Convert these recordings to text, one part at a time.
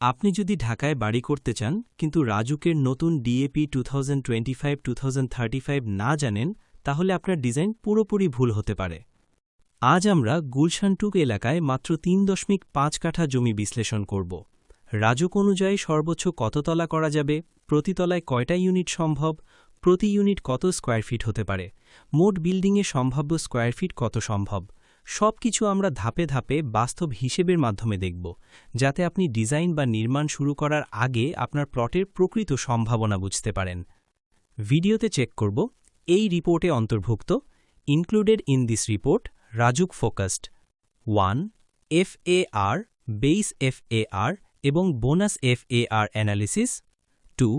আপনি যদি ঢাকায় বাড়ি করতে চান, কিন্তু রাজুকের নতুন ডিএপি টু থাউজেন্ড না জানেন, তাহলে আপনার ডিজাইন পুরোপুরি ভুল হতে পারে। আজ আমরা গুলশানটুক এলাকায় মাত্র তিন দশমিক পাঁচ কাঠা জমি বিশ্লেষণ করব। রাজুক অনুযায়ী সর্বোচ্চ কত তলা করা যাবে, প্রতি তলায় কয়টা ইউনিট সম্ভব, প্রতি ইউনিট কত স্কোয়ার ফিট হতে পারে, মোট বিল্ডিংয়ে সম্ভাব্য স্কোয়ার ফিট কত সম্ভব সব কিছু আমরা ধাপে ধাপে বাস্তব হিসেবের মাধ্যমে দেখব, যাতে আপনি ডিজাইন বা নির্মাণ শুরু করার আগে আপনার প্লটের প্রকৃত সম্ভাবনা বুঝতে পারেন। ভিডিওতে চেক করব, এই রিপোর্টে অন্তর্ভুক্ত included in this report RAJUK focused one FAR base FAR এবং bonus FAR analysis two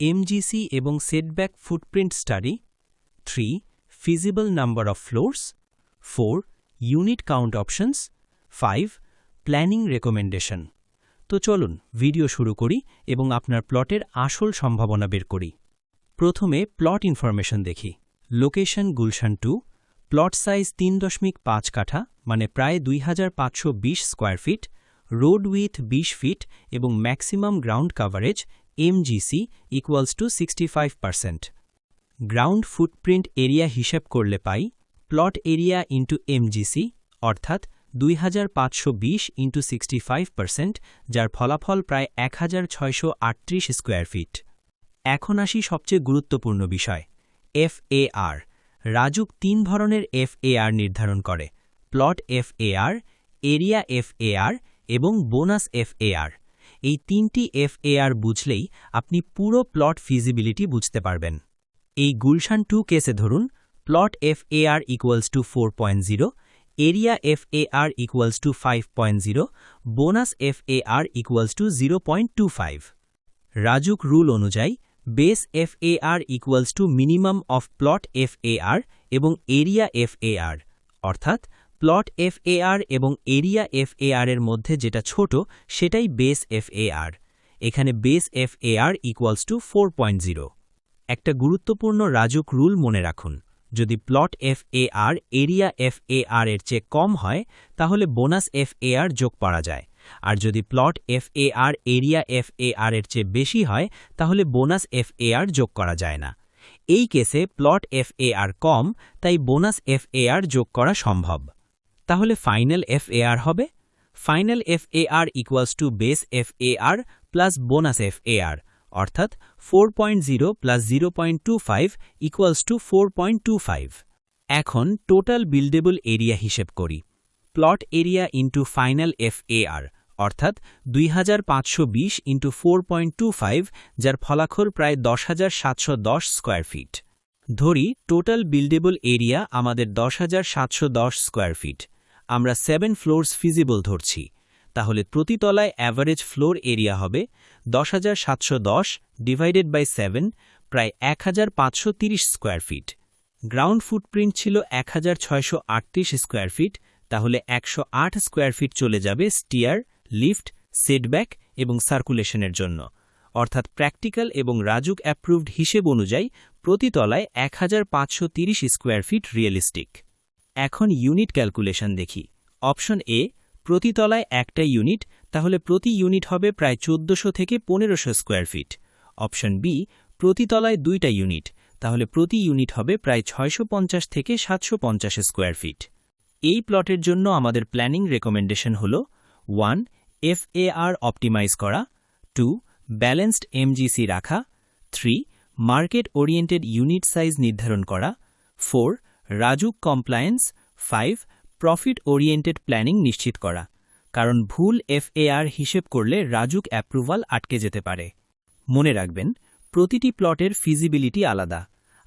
MGC এবং setback footprint study three feasible number of floors four unit count options five planning recommendation তো চলুন video শুরু করি এবং আপনার প্লটের আসল সম্ভাবনা বের করি। প্রথমে প্লট ইনফরমেশন দেখি। Location Gulshan two plot size তিন দশমিক পাঁচ কাঠা মানে প্রায় দুই হাজার পাঁচশো বিশ স্কোয়ার ফিট রোড উইথ বিশ ফিট এবং maximum ground coverage MGC equals to sixty five percent ground footprint area হিসেব করলে পাই প্লট এরিয়া ইন্টু এমজিসি, অর্থাৎ দুই হাজার পাঁচশো বিশ ইন্টু সিক্সটি ফাইভ পার্সেন্ট, যার ফলাফল প্রায় এক হাজার ছয়শো আটত্রিশ স্কোয়ার ফিট। এখন আসি সবচেয়ে গুরুত্বপূর্ণ বিষয়, এফএআর। রাজুক তিন ধরনের এফএআর নির্ধারণ করে, প্লট এফএআর, এরিয়া এফএআর এবং বোনাস এফএআর। এই তিনটি এফএআর বুঝলেই আপনি পুরো প্লট ফিজিবিলিটি বুঝতে পারবেন। এই গুলশান টু কেসে ধরুন area FAR equals to five point zero bonus FAR equals to zero point two five RAJUK rule অনুযায়ী base FAR equals to minimum of plot FAR এবং এরিয়া এফএআর অর্থাৎ প্লট এফএআর এবং area FAR এর মধ্যে যেটা ছোট সেটাই base FAR এখানে base FAR equals to four একটা গুরুত্বপূর্ণ রাজুক রুল মনে রাখুন যদি প্লট এফএআর এরিয়া এফএআর এর চেয়ে কম হয় তাহলে বোনাস এফএআর যোগ করা যায় আর যদি প্লট এফএআর এরিয়া এফএআর এর চেয়ে বেশি হয় তাহলে বোনাস এফএআর যোগ করা যায় না এই কেসে প্লট এফএআর কম তাই বোনাস এফএআর যোগ করা সম্ভব তাহলে ফাইনাল এফএআর হবে final F A R equals to base FAR plus bonus FAR অর্থাৎ four point zero plus zero point two five equals to four point two five এখন total buildable area হিসেব করি। Plot area into final FAR অর্থাৎ দুই হাজার পাঁচশো বিশ into four point two five যার ফলাখর প্রায় দশ হাজার সাতশো দশ স্কোয়ার ফিট ধরি টোটাল বিল্ডেবল এরিয়া আমাদের দশ হাজার সাতশো দশ স্কোয়ার ফিট আমরা সেভেন ফ্লোরস ফিজিবল ধরছি। তাহলে প্রতি তলায় অ্যাভারেজ ফ্লোর এরিয়া হবে দশ হাজার সাতশো দশ ডিভাইডেড বাই সেভেন প্রায় এক হাজার পাঁচশো তিরিশ স্কোয়ার ফিট গ্রাউন্ড ফুটপ্রিন্ট ছিল এক হাজার ছয়শো আটত্রিশ স্কোয়ার ফিট তাহলে একশো আট স্কোয়ার ফিট চলে যাবে স্টিয়ার লিফট সেটব্যাক এবং সার্কুলেশনের জন্য। অর্থাৎ প্র্যাকটিক্যাল এবং রাজুক অ্যাপ্রুভড হিসেব অনুযায়ী প্রতি তলায় এক স্কোয়ার ফিট রিয়েলিস্টিক এখন ইউনিট ক্যালকুলেশন দেখি। অপশন এ প্রতি তলায় একটা ইউনিট, তাহলে প্রতি ইউনিট হবে প্রায় চোদ্দশো থেকে পনেরোশো স্কোয়ার ফিট। অপশন বি প্রতি তলায় দুইটা ইউনিট, তাহলে প্রতি ইউনিট হবে প্রায় ছয়শো পঞ্চাশ থেকে সাতশো স্কোয়ার ফিট। এই প্লটের জন্য আমাদের প্ল্যানিং রেকমেন্ডেশন হল, ওয়ান, এফএআর অপটিমাইজ করা, টু, ব্যালেন্সড এমজিসি রাখা, three, market oriented unit size নির্ধারণ করা, four, RAJUK compliance, five profit oriented planning নিশ্চিত করা, কারণ ভুল এফএআর হিসেব করলে রাজুক অ্যাপ্রুভাল আটকে যেতে পারে। মনে রাখবেন, প্রতিটি প্লটের ফিজিবিলিটি আলাদা।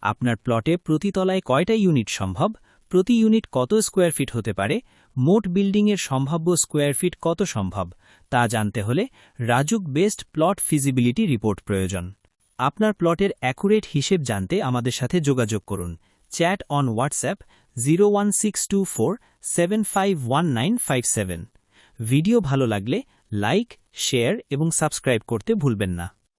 আপনার প্লটে প্রতি তলায় কয়টা ইউনিট সম্ভব, প্রতি ইউনিট কত স্কোয়ার ফিট হতে পারে, মোট বিল্ডিংয়ের সম্ভাব্য স্কোয়ার ফিট কত সম্ভব, তা জানতে হলে RAJUK best plot feasibility report প্রয়োজন। আপনার প্লটের অ্যাকুরেট হিসেব জানতে আমাদের সাথে যোগাযোগ করুন। Chat on WhatsApp zero one six two four seven five one nine five seven video ভালো লাগলে লাইক শেয়ার এবং সাবস্ক্রাইব করতে ভুলবেন না।